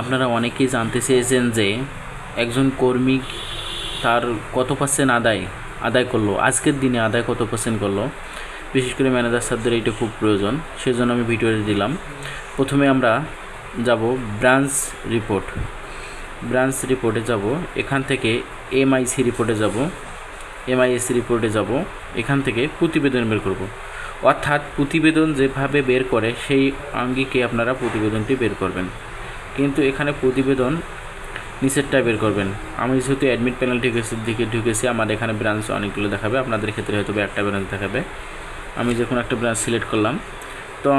আপনারা অনেকেই জানতে চেয়েছেন যে একজন কর্মী তার কত পার্সেন্ট আদায় আদায় করল, আজকের দিনে আদায় কত পার্সেন্ট করল। বিশেষ করে ম্যানেজার স্যারদের এটা খুব প্রয়োজন, সেজন্য আমি ভিডিওটি দিলাম। প্রথমে আমরা যাব ব্রাঞ্চ রিপোর্ট। ব্রাঞ্চ রিপোর্টে যাব, এখান থেকে এমআইসি রিপোর্টে যাব এমআইএসি রিপোর্টে যাব, এখান থেকে প্রতিবেদন বের করব। অর্থাৎ প্রতিবেদন যেভাবে বের করে, সেই আঙ্গিকে আপনারা প্রতিবেদনটি বের করবেন। কিন্তু এখানে প্রতিবেদন নিচেরটা বের করবেন। আমি যেহেতু অ্যাডমিট প্যানেল ঢুকেছি দিকে ঢুকেছি আমার এখানে ব্রাঞ্চ অনেকগুলো দেখাবে। আপনাদের ক্ষেত্রে হয়তো একটা ব্রাঞ্চ দেখাবে। আমি যে কোনো একটা ব্রাঞ্চ সিলেক্ট করলাম তো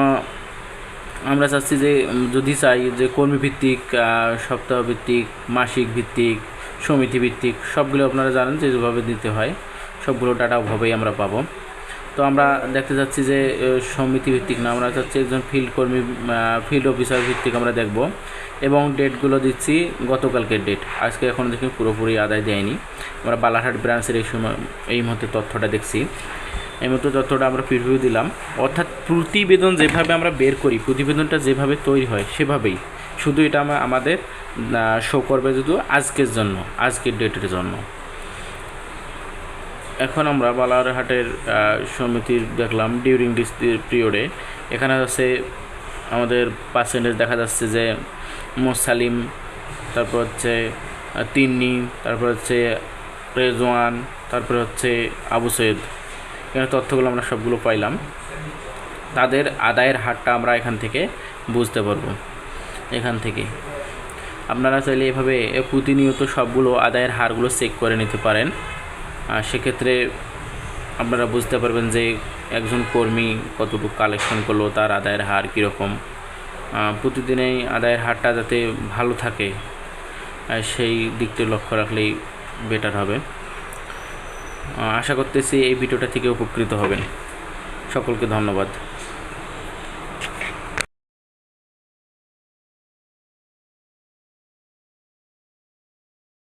আমরা চাচ্ছি যে যদি চাই যে কর্মী ভিত্তিক আহ, সপ্তাহ ভিত্তিক মাসিক ভিত্তিক সমিতি ভিত্তিক সবগুলো আপনারা জানেন যে যেভাবে দিতে হয় সবগুলো ডাটা ওভাবেই আমরা পাবো। তো আমরা দেখতে যাচ্ছি যে সমিতি ভিত্তিক না, আমরা চাচ্ছি একজন ফিল্ড কর্মী ফিল্ড অফিসার ভিত্তিক আমরা দেখব। এবং ডেটগুলো দিচ্ছি গতকালকের ডেট আজকে এখন দেখি পুরোপুরি আদায় দেয়নি। আমরা বালারহাট ব্রাঞ্চের এই সময়, এই মুহূর্তে তথ্যটা দেখছি। এই মতো তথ্যটা আমরা প্রিভিউ দিলাম। অর্থাৎ প্রতিবেদন যেভাবে আমরা বের করি, প্রতিবেদনটা যেভাবে তৈরি হয়, সেভাবেই। শুধু এটা আমা- আমাদের শো করবে শুধু আজকের জন্য, আজকের ডেটের জন্য। এখন আমরা বালারহাটের সমিতির দেখলাম ডিউরিং দিস পিরিয়ডে এখানে হচ্ছে আমাদের পার্সেন্টেজ দেখা যাচ্ছে যে মোসালিম, তারপর হচ্ছে তিন্নি, তারপর হচ্ছে রেজওয়ান, তারপর হচ্ছে আবু সৈয়দ। এখানে তথ্যগুলো আমরা সবগুলো পাইলাম। তাদের আদায়ের হারটা আমরা এখান থেকে বুঝতে পারব। এখান থেকে। আপনারা চাইলে এভাবে প্রতিনিয়ত সবগুলো আদায়ের হারগুলো চেক করে নিতে পারেন। সেক্ষেত্রে আপনারা বুঝতে পারবেন যে একজন কর্মী কতটুকু কালেকশন করল, তার আদায়ের হার কীরকম। প্রতিদিনেই আদায়ের হারটা যাতে ভালো থাকে সেই দিকটি লক্ষ্য রাখলেই বেটার হবে। আশা করতেছি এই ভিডিওটা থেকে উপকৃত হবেন। সকলকে ধন্যবাদ।